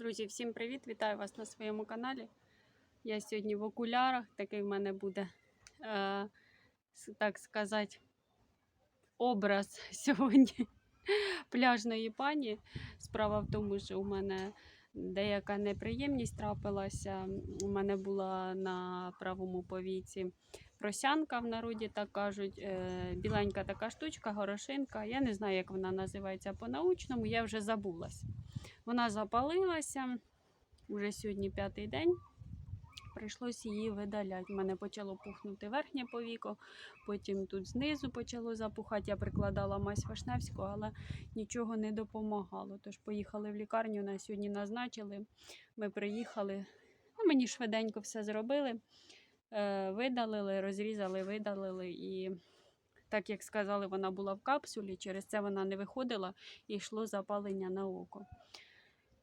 Друзі, всім привіт! Вітаю вас на своєму каналі. Я сьогодні в окулярах. Такий в мене буде, е, так сказати, образ сьогодні пляжної пані. Справа в тому, що у мене деяка неприємність трапилася. У мене була на правому повіці просянка в народі, так кажуть. Е, біленька така штучка, горошинка. Я не знаю, як вона називається по-научному, я вже забулась. Вона запалилася вже сьогодні п'ятий день. Прийшлося її видаляти. У мене почало пухнути верхнє повіко, потім тут знизу почало запухати. Я прикладала мазь Вишневську, але нічого не допомагало. Тож поїхали в лікарню, на сьогодні назначили. Ми приїхали. Ну, мені швиденько все зробили. Е, видалили, розрізали, видалили. І так як сказали, вона була в капсулі, через це вона не виходила і йшло запалення на око.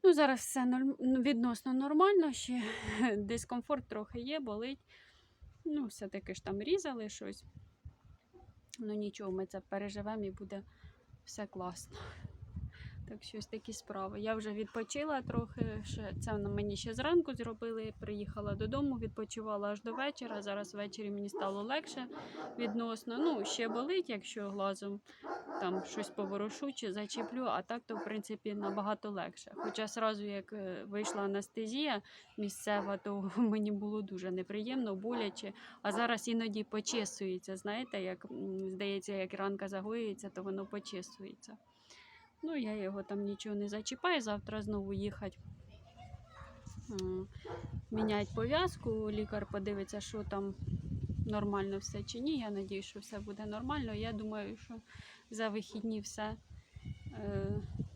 Ну, зараз все відносно нормально, ще дискомфорт трохи є, болить. Ну, все-таки ж там різали щось. Ну нічого, ми це переживемо і буде все класно. Так що ось такі справи. Я вже відпочила трохи. Це мені ще зранку зробили. Приїхала додому, відпочивала аж до вечора. Зараз ввечері мені стало легше відносно. Ну, ще болить, якщо глазом там щось поворушу чи зачіплю, а так то в принципі набагато легше. Хоча сразу, як е, вийшла анестезія місцева, то мені було дуже неприємно, боляче. А зараз іноді почесується. Знаєте, як здається, як ранка загоюється, то воно почесується. Ну, я його там нічого не зачіпаю, завтра знову їхати. Міняти пов'язку, лікар подивиться, що там нормально все чи ні. Я надію, що все буде нормально. Я думаю, що за вихідні все е,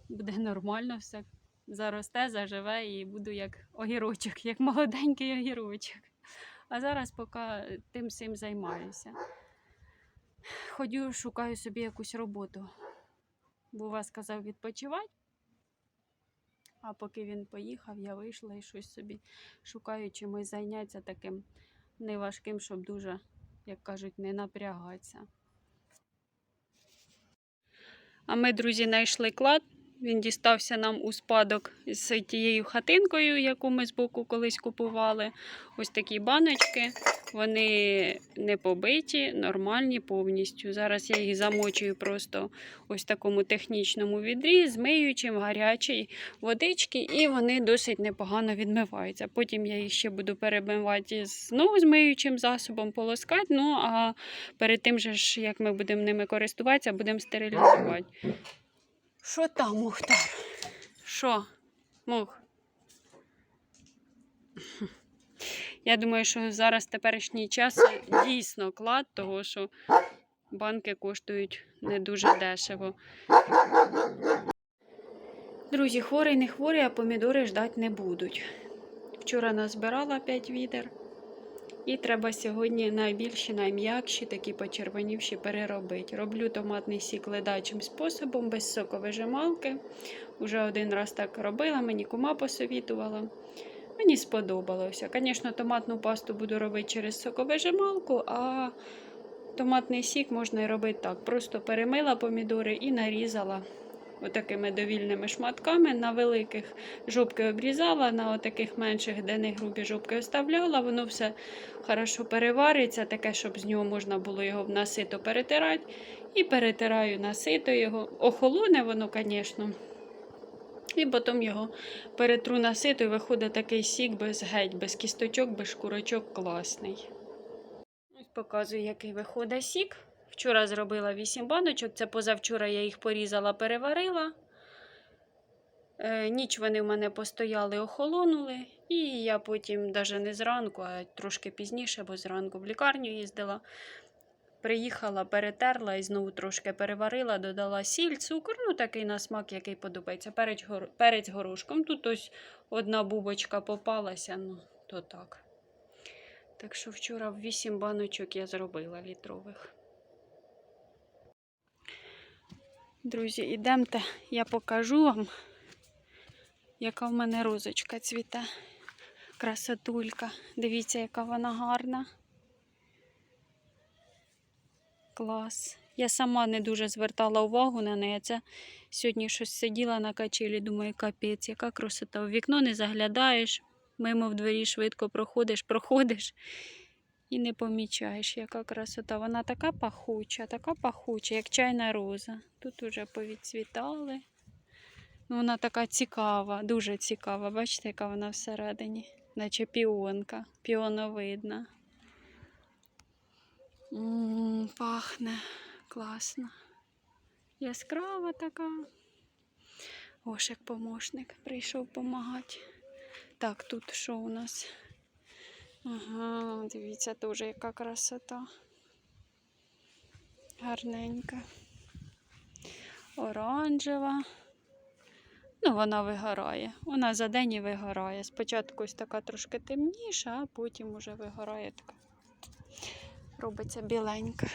буде нормально, все заросте, заживе і буду як огірочок, як молоденький огірочок. А зараз поки тим всім займаюся. Ходю, шукаю собі якусь роботу. Бува сказав відпочивати. А поки він поїхав, я вийшла і щось собі шукаю чимось зайнятися таким неважким, щоб дуже, як кажуть, не напрягатися. А ми, друзі, знайшли клад. Він дістався нам у спадок з тією хатинкою, яку ми збоку колись купували. Ось такі баночки. Вони не побиті, нормальні повністю. Зараз я їх замочую просто ось такому технічному відрі, змиючим гарячій водички, і вони досить непогано відмиваються. Потім я їх ще буду перебивати знову змиючим засобом, полоскати. Ну а перед тим, же як ми будемо ними користуватися, будемо стерилізувати. Що там, Мухтар? Що? Мух? Я думаю, що зараз теперішній час дійсно клад, того що банки коштують не дуже дешево. Друзі, хворий не хворий, а помідори ждати не будуть. Вчора назбирала 5 відер. І треба сьогодні найбільші, найм'якші, такі почервонівші переробити. Роблю томатний сік ледачим способом, без соковижималки. Уже один раз так робила, мені кума посовітувала. Мені сподобалося. Звісно, томатну пасту буду робити через соковижималку, а томатний сік можна і робити так. Просто перемила помідори і нарізала отакими довільними шматками. На великих жопки обрізала, на отаких менших, де не грубі жопки оставляла. Воно все хорошо перевариться, таке, щоб з нього можна було його на сито перетирати. І перетираю на сито його. Охолоне воно, звісно. І потім його перетру на сито і виходить такий сік без геть, без кісточок, без шкурочок класний. Ось показую, який виходить сік. Вчора зробила 8 баночок, це позавчора я їх порізала, переварила. Е, ніч вони в мене постояли, охолонули. І я потім, навіть не зранку, а трошки пізніше, бо зранку в лікарню їздила. Приїхала, перетерла і знову трошки переварила, додала сіль, цукор, ну такий на смак, який подобається. Перець, гор... перець горошком. Тут ось одна бубочка попалася, ну то так. Так що вчора 8 баночок я зробила літрових. Друзі, ідемте, я покажу вам, яка в мене розочка цвіте. Красотулька. Дивіться, яка вона гарна. Клас. Я сама не дуже звертала увагу на неї. Це сьогодні щось сиділа на качелі, думаю, капець, яка красота. В вікно не заглядаєш, мимо в двері швидко проходиш, проходиш і не помічаєш, яка красота. Вона така пахуча, така пахуча, як чайна роза. Тут уже повідцвітали. Ну, вона така цікава, дуже цікава. Бачите, яка вона всередині, наче піонка, піоновидна. М, Пахне класно. Яскрава така. Ошик помощник прийшов допомагати. Так, тут що у нас? Ага, дивіться, теж яка красота. Гарненька. Оранжева. Ну, вона вигорає. Вона за день і вигорає. Спочатку ось така трошки темніша, а потім уже вигорає така. Робиться біленька.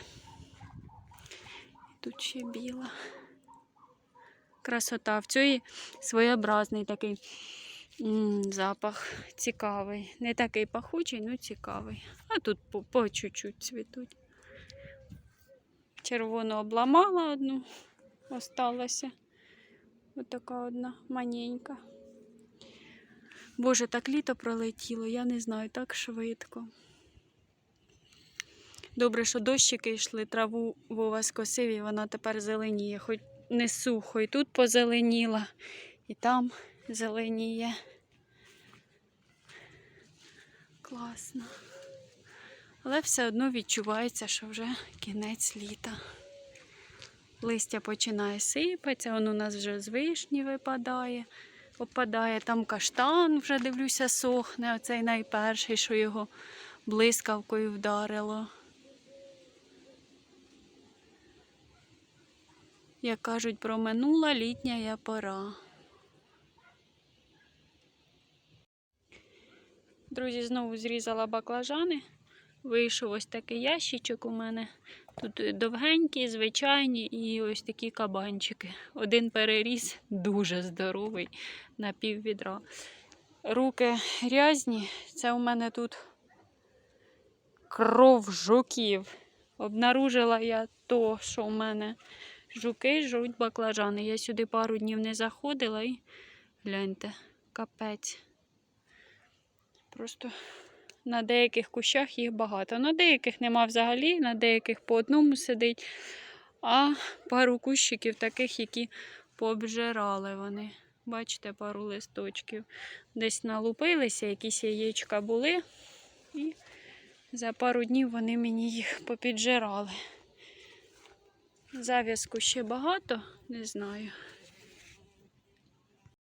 Тут ще біла. Красота. В цій своєобразний такий запах цікавий. Не такий пахучий, ну цікавий. А тут по, по чуть-чуть цвітуть. Червону обламала одну, осталася. Ось така одна маненька. Боже, так літо пролетіло, я не знаю, так швидко. Добре, що дощики йшли, траву Вова скосив, і вона тепер зеленіє. Хоч не сухо, і тут позеленіла, і там зеленіє. Класно. Але все одно відчувається, що вже кінець літа. Листя починає сипатися, он у нас вже з вишні випадає, опадає. Там каштан вже дивлюся, сохне. Оцей найперший, що його блискавкою вдарило. Як кажуть, проминула літня я пора. Друзі, знову зрізала баклажани. Вийшов ось такий ящичок у мене. Тут довгенькі, звичайні і ось такі кабанчики. Один переріс дуже здоровий на пів відра. Руки грязні. Це у мене тут кров жуків. Обнаружила я то, що у мене жуки жруть баклажани. Я сюди пару днів не заходила і гляньте, капець. Просто на деяких кущах їх багато. На деяких нема взагалі, на деяких по одному сидить, а пару кущиків таких, які пообжирали вони. Бачите, пару листочків. Десь налупилися, якісь яєчка були, і за пару днів вони мені їх попіджирали. Зав'язку ще багато, не знаю.